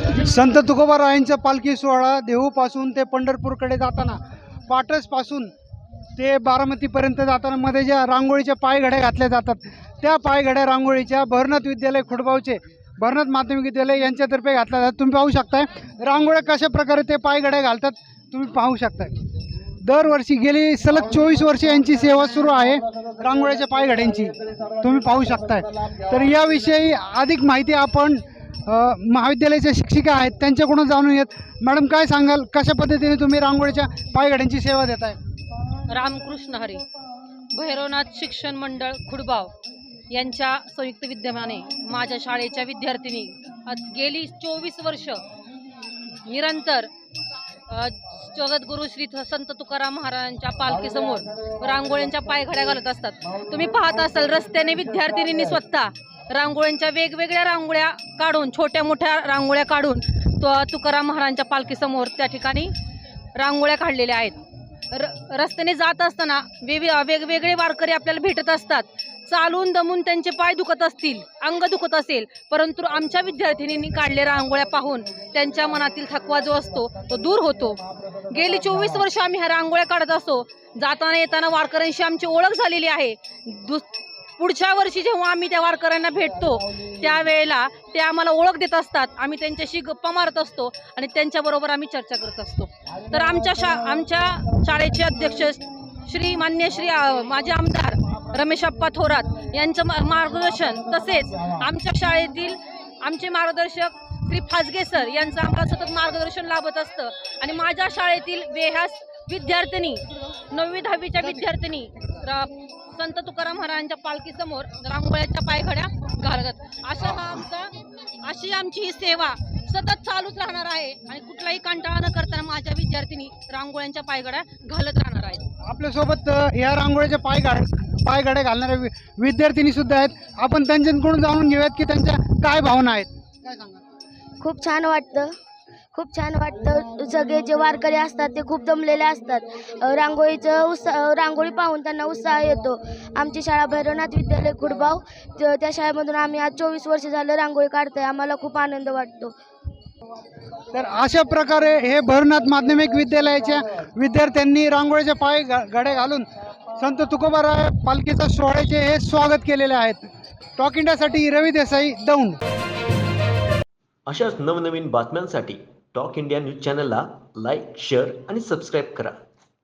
संत तुकोबारायांचा पालखी सोहळा देहूपासून ते पंढरपूरकडे जाताना पाटसपासून ते बारामतीपर्यंत जाताना मध्ये ज्या रांगोळीच्या पायघड्या घातल्या जातात त्या पायघड्या रांगोळीच्या भरनाथ विद्यालय खुडबावचे भरनाथ माध्यमिक विद्यालय यांच्यातर्फे घातल्या जातात. तुम्ही पाहू शकताय रांगोळ्या कशा प्रकारे ते पायघड्या घालतात तुम्ही पाहू शकताय. दरवर्षी गेली सलग चोवीस वर्ष यांची सेवा सुरू आहे रांगोळ्याच्या पायघड्यांची. तुम्ही पाहू शकताय. तर याविषयी अधिक माहिती आपण महाविद्यालयाच्या शिक्षिका आहेत त्यांच्याकडून जाणून येत मॅडम काय सांगाल? कशा पद्धतीने तुम्ही रांगोळीच्या पायघड्यांची सेवा देत आहे रामकृष्ण हरी भैरवनाथ शिक्षण मंडळ खुडबाव यांच्या संयुक्त विद्यमाने माझ्या शाळेच्या विद्यार्थिनी गेली चोवीस वर्ष निरंतर जगद्गुरु श्री संत तुकाराम महाराजांच्या पालखीसमोर रांगोळ्यांच्या पायघड्या घालत असतात. तुम्ही पाहत असाल रस्त्याने विद्यार्थिनींनी स्वतः रांगोळ्यांच्या वेगवेगळ्या रांगोळ्या काढून छोट्या मोठ्या रांगोळ्या काढून तो तुकाराम महाराजांच्या पालखीसमोर त्या ठिकाणी रांगोळ्या काढलेल्या आहेत. र रस्त्याने जात असताना वेगवेगळे वारकरी आपल्याला भेटत असतात. चालून दमून त्यांचे पाय दुखत असतील अंग दुखत असेल परंतु आमच्या विद्यार्थिनींनी काढलेल्या रांगोळ्या पाहून त्यांच्या मनातील थकवा जो असतो तो दूर होतो. गेली चोवीस वर्ष आम्ही ह्या रांगोळ्या काढत असो जाताना येताना वारकऱ्यांशी आमची ओळख झालेली आहे. दुस पुढच्या वर्षी जेव्हा आम्ही त्या वारकऱ्यांना भेटतो त्यावेळेला ते आम्हाला ओळख देत असतात. आम्ही त्यांच्याशी गप्पा मारत असतो आणि त्यांच्याबरोबर आम्ही चर्चा करत असतो. तर आमच्या शा आमच्या शाळेचे अध्यक्ष श्री मान्य श्री माझे आमदार रमेश अप्पा थोरात यांचं मार्गदर्शन तसेच आमच्या शाळेतील आमचे मार्गदर्शक श्री फाजगे सर यांचं आम्हाला सतत मार्गदर्शन लाभत असतं. आणि माझ्या शाळेतील वेहास विद्यार्थिनी नववी दहावीच्या विद्यार्थिनी संत तुकाराम महाराजांच्या पालखीसमोर रांगोळ्याच्या पायघड्या घालत अशा हा आमचा अशी आमची ही सेवा सतत चालूच राहणार आहे. आणि कुठलाही कंटाळा न करताना माझ्या विद्यार्थिनी रांगोळ्यांच्या पायघड्या घालत राहणार. आपल्यासोबत या रांगोळीच्या पायघाड पायगाड्या घालणाऱ्या विद्यार्थिनी सुद्धा आहेत. आपण त्यांच्याकडून जाणून घेऊयात की त्यांच्या काय भावना आहेत. काय सांगा खूप छान वाटतं. खूप छान वाटतं. सगळे जे वारकरी असतात ते खूप दमलेले असतात. रांगोळीचं उत्साह रांगोळी पाहून त्यांना उत्साह येतो. आमची शाळा भैरवनाथ विद्यालय खुडबाव त्या शाळेमधून आम्ही आज चोवीस वर्ष झालं रांगोळी काढतोय. आम्हाला खूप आनंद वाटतो. तर अशा प्रकारे हे भरनाथ माध्यमिक विद्यालयाच्या विद्यार्थ्यांनी रांगोळीच्या पाय गा- गाड्या घालून संत तुकोबाराय पालखीचा सोहळ्याचे हे स्वागत केलेले आहेत. टॉक इंडियासाठी रवी देसाई दौंड. अशाच नवनवीन बातम्यांसाठी टॉक इंडिया न्यूज चॅनलला लाईक शेअर आणि सबस्क्राईब करा.